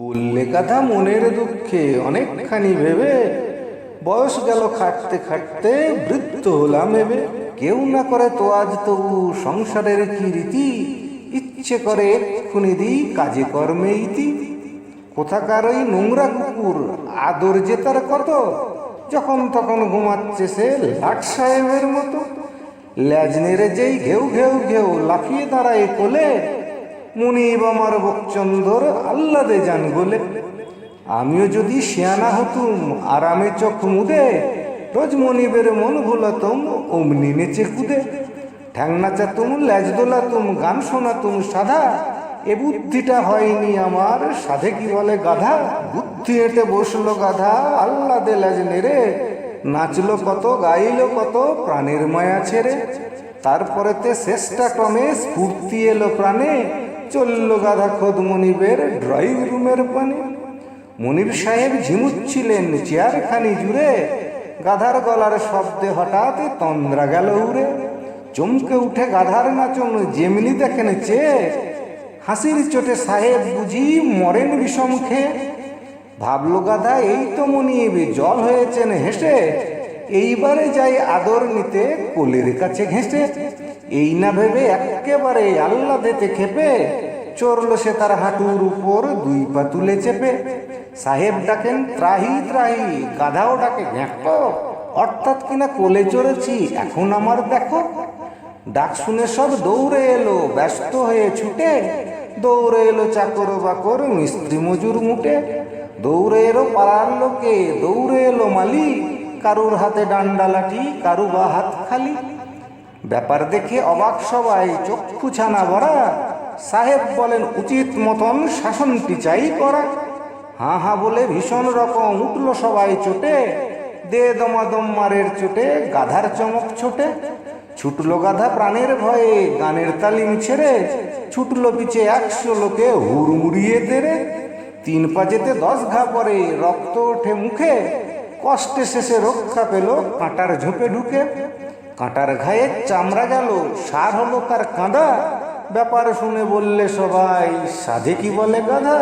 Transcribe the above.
বললে গাধা মনের দুঃখে অনেকখানি ভেবে। বয়স গেল খাটতে খাটতে, বৃদ্ধ হলাম এবে। কেউ না করে তো আজ তবু সংসারের কি রীতি? ইচ্ছে করে এক্ষুনি দিই কাজে কর্মে ইতি। কোথাকার ওই নোংরা কুকুর আদর যে তার কত? যখন তখন ঘুমাচ্ছে সে লাট সাহেবের মতো। ল্যাজ নেড়ে যেই ঘেউ ঘেউ ঘেউ লাফিয়ে দাঁড়ায় কোলে মুনিব আমার বকচন্দর আল্লাদে যান বলে। আমিও যদি শিয়ানা হতুম, আরামে চোখ মুদে, রোজ মনিবের মন ভুলাতুম, অমনি নেচে কুদে। ঠ্যাং নাচাতুম, ল্যাজ দোলাতুম, গান শোনাতুম সাধা। এ বুদ্ধিটা হয়নি আমার, সাধে কি বলে গাধা? বুদ্ধি হেঁটে বসল গাধা আল্লাহ দে ল্যাজ নেড়ে। নাচলো কত, গাইলো কত, প্রাণের মায়া ছেড়ে। তারপরেতে শেষটা ক্রমে স্ফূর্তি এলো প্রাণে। চলল গাধা খোদ মনিবের ড্রয়িং রুমের পানি। মনির সাহেব ঝিমুচ্ছিলেন চেয়ারখানি জুড়ে। গাধার গলার শব্দে হঠাৎ তন্দ্রা গেল উড়ে। চমকে উঠে গাধার নাচন যেমনি দেখেন চেয়ে হাসির চোটে সাহেব বুঝি মরেন বিষম খেয়ে ভাবলো গাধা, এই তো মনিবে, জল হয়েছেন হেসে। এইবারে যাই আদর নিতে, কোলের কাছে ঘেঁষে। এই না ভেবে একেবারে আল্লাহ দিতে খেপে। চড়ল সে তার হাঁটুর উপর, দুই পা তুলে চেপে। সাহেব ডাকেন, ত্রাহি ত্রাহি, গাধাও ডাকে ঘ্যাঁকো অর্থাৎ কিনা কোলে চড়েছি, এখন আমার দেখো। ডাক শুনে সব দৌড়ে এলো, ব্যস্ত হয়ে ছুটে। দৌড়ে এলো চাকর বাকর, মিস্ত্রি মজুর মুটে। দৌড়ে এলো পাড়ার লোকে, দৌড়ে এলো মালি কারুর হাতে ডান্ডা লাঠি, কারু বা হাত খালি। ব্যাপার দেখে অবাক সবাই, চক্ষু ছানা ভরা। সাহেব বলেন, উচিত মতন শাসনটি চাই করা। হা হা বলে ভীষণ রকম উঠল সবাই চোটে। দে দমাদম মারের চোটে, গাধার চমক ছোটে। ছুটলো গাধা প্রাণের ভয়ে, গানের তালিম ছেড়ে। ছুটলো পিছে একশো লোকে হুড়মুড়িয়ে তেরে তিন পাজেতে দশ ঘা পরে রক্ত ওঠে মুখে। কষ্টে শেষে রক্ষা পেল কাঁটার ঝোপে ঢুকে। কাঁটার ঘায়ে চামড়া গেল, সার হলো তার কাঁদা। ব্যাপার শুনে বললে সবাই সাধে কি বলে গাধা?